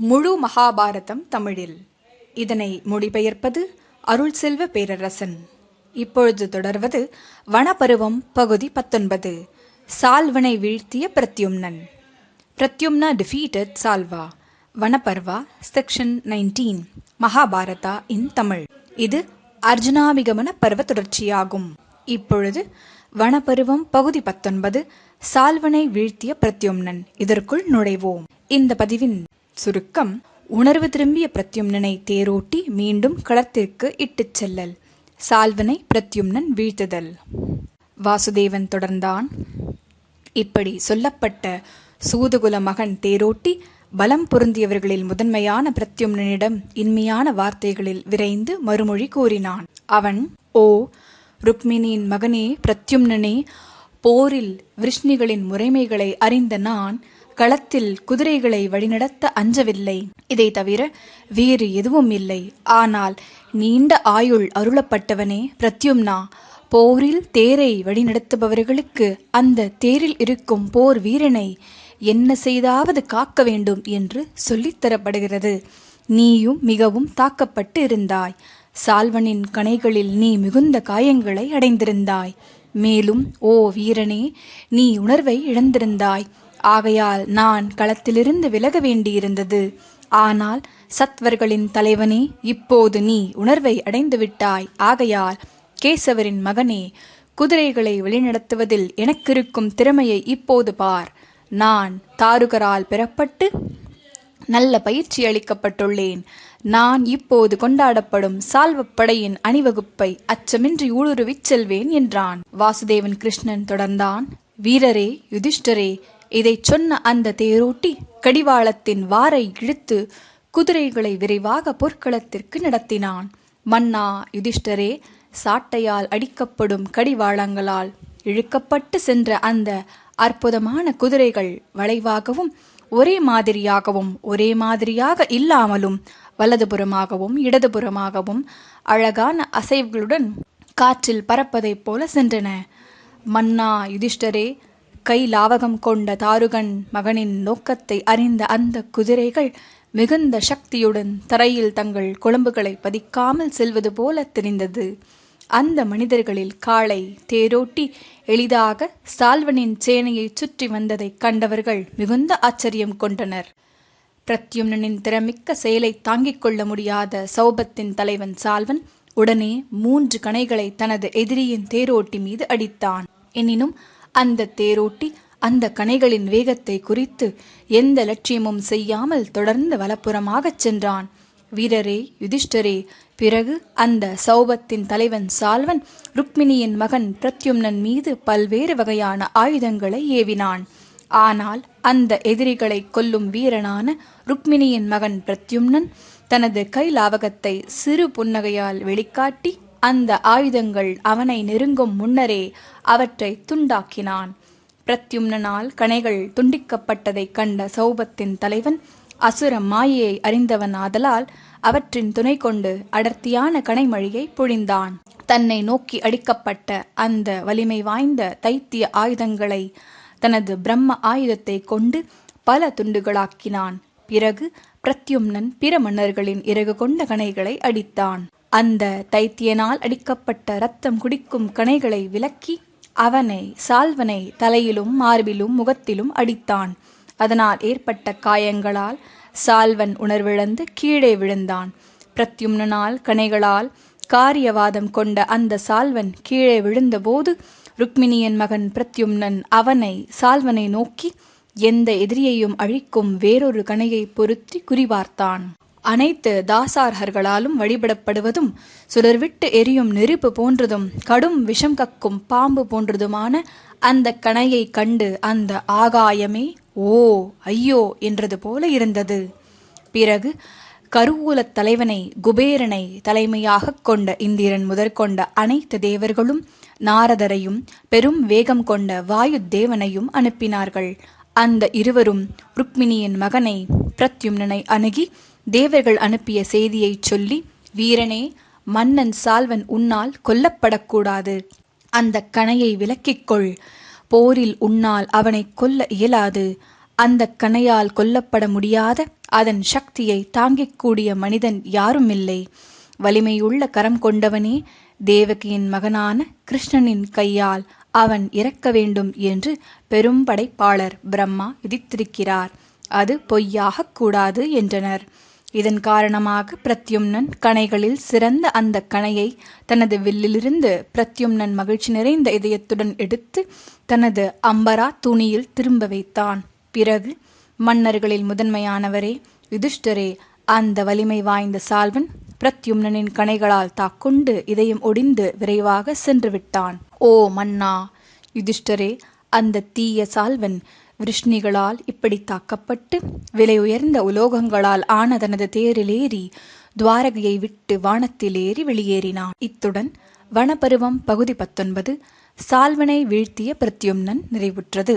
முழு மகாபாரதம் தமிழில். இதனை மொழிபெயர்ப்பது அருள் செல்வ பேரரசன். இப்பொழுது தொடர்வது வனப்பருவம் பகுதி பத்தொன்பது. சால்வனை வீழ்த்திய Pradyumnan. Pradyumna defeated Salva. Vanaparva section nineteen Mahabharata in Tamil. இது அர்ஜுனாபிகமன பருவ தொடர்ச்சியாகும். இப்பொழுது வனப்பருவம் பகுதி பத்தொன்பது. சால்வனை வீழ்த்திய பிரத்யும்னன். இதற்குள் நுழைவோம். இந்த பதிவின் சுருக்கம் உணர்வு திரும்பிய பிரத்யும்னனை தேரோட்டி மீண்டும் களத்திற்கு இட்டுச் செல்லல். சால்வனை பிரத்யும்னன் வீழ்த்துதல். வாசுதேவன் தொடர்ந்தான். இப்படி சொல்லப்பட்ட சூதுகுல மகன் தேரோட்டி பலம் பொருந்தியவர்களில் முதன்மையான பிரத்யும்னனிடம் இன்மையான வார்த்தைகளில் விரைந்து மறுமொழி கூறினான். அவன் ஓ ருக்மிணியின் மகனே பிரத்யும்னனே போரில் விருஷ்ணிகளின் முறைமைகளை அறிந்த நான் களத்தில் குதிரைகளை வழிநடத்த அஞ்சவில்லை. இதை தவிர வேறு எதுவும் இல்லை. ஆனால் நீண்ட ஆயுள் அருளப்பட்டவனே பிரத்யும்னா போரில் தேரை வழிநடத்துபவர்களுக்கு அந்த தேரில் இருக்கும் போர் வீரனை என்ன செய்தாவது காக்க வேண்டும் என்று சொல்லித்தரப்படுகிறது நீயும் மிகவும் தாக்கப்பட்டு இருந்தாய். சால்வனின் கணைகளில் நீ மிகுந்த காயங்களை அடைந்திருந்தாய். மேலும் ஓ வீரனே நீ உணர்வை இழந்திருந்தாய். ஆகையால் நான் களத்திலிருந்து விலக வேண்டியிருந்தது ஆனால் சத்வர்களின் தலைவனே இப்போது நீ உணர்வை அடைந்துவிட்டாய். ஆகையால் கேசவரின் மகனே குதிரைகளை வழிநடத்துவதில் எனக்கிருக்கும் திறமையை இப்போது பார். நான் தாருகரால் பெறப்பட்டு நல்ல பயிற்சி அளிக்கப்பட்டுள்ளேன். நான் இப்போது கொண்டாடப்படும் சால்வப்படையின் அணிவகுப்பை அச்சமின்றி ஊடுருவிச் செல்வேன் என்றான். வாசுதேவன் கிருஷ்ணன் தொடர்ந்தான். வீரரே யுதிஷ்டரே இதை சொன்ன அந்த தேரோட்டி கடிவாளத்தின் வாரை இழுத்து குதிரைகளை விரைவாக போர்க்களத்திற்கு நடத்தினான். மன்னா யுதிஷ்டரே சாட்டையால் அடிக்கப்படும் கடிவாளங்களால் இழுக்கப்பட்டு சென்ற அந்த அற்புதமான குதிரைகள் வளைவாகவும் ஒரே மாதிரியாகவும் ஒரே மாதிரியாக இல்லாமலும் வலதுபுறமாகவும் இடதுபுறமாகவும் அழகான அசைவுகளுடன் காற்றில் பறப்பதைப் போல சென்றன. மன்னா யுதிஷ்டரே கை லாவகம் கொண்ட தாருகன் மகனின் நோக்கத்தை அறிந்த அந்த குதிரைகள் மிகுந்த சக்தியுடன் தரையில் தங்கள் குழம்புகளை பதிக்காமல் செல்வது போல தெரிந்தது. அந்த மனிதர்களில் காளை தேரோட்டி எளிதாக சால்வனின் சேனையை சுற்றி வந்ததைக் கண்டவர்கள் மிகுந்த ஆச்சரியம் கொண்டனர். பிரத்யும்னனின் திறமிக்க செயலை தாங்கிக் கொள்ள முடியாத சௌபத்தின் தலைவன் சால்வன் உடனே மூன்று கணைகளை தனது எதிரியின் தேரோட்டி மீது அடித்தான். எனினும் அந்த தேரோட்டி அந்த கணைகளின் வேகத்தை குறித்து எந்த லட்சியமும் செய்யாமல் தொடர்ந்து வலப்புறமாகச் சென்றான். வீரரே யுதிஷ்டரே பிறகு அந்த சௌபத்தின் தலைவன் சால்வன் ருக்மிணியின் மகன் பிரத்யும்னன் மீது பல்வேறு வகையான ஆயுதங்களை ஏவினான். ஆனால் அந்த எதிரிகளை கொல்லும் வீரனான ருக்மிணியின் மகன் பிரத்யும்னன் தனது கைலாவகத்தை சிறு புன்னகையால் வெளிக்காட்டி அந்த ஆயுதங்கள் அவனை நெருங்கும் முன்னரே அவற்றை துண்டாக்கினான். பிரத்யும்னனால் கணைகள் துண்டிக்கப்பட்டதைக் கண்ட சௌபத்தின் தலைவன் அசுர மாயையை அறிந்தவன் ஆதலால் அவற்றின் துணை கொண்டு அடர்த்தியான கனைமழியை பொழிந்தான். தன்னை நோக்கி அடிக்கப்பட்ட அந்த வலிமை வாய்ந்த தைத்திய ஆயுதங்களை தனது பிரம்ம ஆயுதத்தை கொண்டு பல துண்டுகளாக்கினான். பிறகு பிரத்யும்னன் பிற மன்னர்களின் இறகு கொண்ட கணைகளை அடித்தான். அந்த தைத்தியனால் அடிக்கப்பட்ட ரத்தம் குடிக்கும் கணைகளை விலக்கி அவனை சால்வனை தலையிலும் மார்பிலும் முகத்திலும் அடித்தான். அதனால் ஏற்பட்ட காயங்களால் சால்வன் உணர்விழந்து கீழே விழுந்தான். பிரத்யும்னனால் கணைகளால் காரியவாதம் கொண்ட அந்த சால்வன் கீழே விழுந்தபோது ருக்மிணியன் மகன் பிரத்யும்னன் அவனை சால்வனை நோக்கி எந்த எதிரியையும் அழிக்கும் வேறொரு கணையை பொருத்தி குறிவார்த்தான். அனைத்து தாசார்கர்களாலும் வழிபடப்படுவதும் சுடர்விட்டு எரியும் நெருப்பு போன்றதும் கடும் விஷம் கக்கும் பாம்பு போன்றதுமான அந்த கணையை கண்டு அந்த ஆகாயமே ஓ ஐயோ என்றது போல இருந்தது. பிறகு கருவூலத் தலைவனை குபேரனை தலைமையாகக் கொண்ட இந்திரன் முதற்கொண்ட அனைத்து தேவர்களும் நாரதரையும் பெரும் வேகம் கொண்ட வாயு தேவனையும் அனுப்பினார்கள். அந்த இருவரும் ருக்மிணியின் மகனை பிரத்யும்னனை அணுகி தேவர்கள் அனுப்பிய செய்தியைச் சொல்லி வீரனே மன்னன் சால்வன் உன்னால் கொல்லப்படக்கூடாது. அந்த கணையை விலக்கிக்கொள் போரில் உன்னால் அவனை கொல்ல இயலாது. அந்த கணையால் கொல்லப்பட முடியாத அதன் சக்தியை தாங்கிக் கூடிய மனிதன் யாருமில்லை. வலிமையுள்ள கரம் கொண்டவனே தேவகியின் மகனான கிருஷ்ணனின் கையால் அவன் இறக்க வேண்டும் என்று பெரும்படைப்பாளர் பிரம்மா விதித்திருக்கிறார். அது பொய்யாகக் கூடாது என்றனர். இதன் காரணமாக பிரத்யும்னன் கணைகளில் சிறந்த அந்த கணையை தனது வில்லிலிருந்து பிரத்யும்னன் மகிழ்ச்சி நிறைந்த இதயத்துடன் எடுத்து தனது அம்பரா துணியில் திரும்ப வைத்தான். பிறகு மன்னர்களில் முதன்மையானவரே யுதிஷ்டரே அந்த வலிமை வாய்ந்த சால்வன் பிரத்யும்னனின் கணைகளால் தாக்கொண்டு இதயம் ஒடிந்து விரைவாக சென்று விட்டான் ஓ மன்னா யுதிஷ்டரே அந்த தீய சால்வன் விருஷ்ணிகளால் இப்படி தாக்கப்பட்டு விலை உயர்ந்த உலோகங்களால் ஆன தனது தேரிலேறி துவாரகையை விட்டு வானத்திலேறி வெளியேறினான். இத்துடன் வனப்பருவம் பகுதி பத்தொன்பது சால்வனை வீழ்த்திய பிரத்யும்னன் நிறைவுற்றது.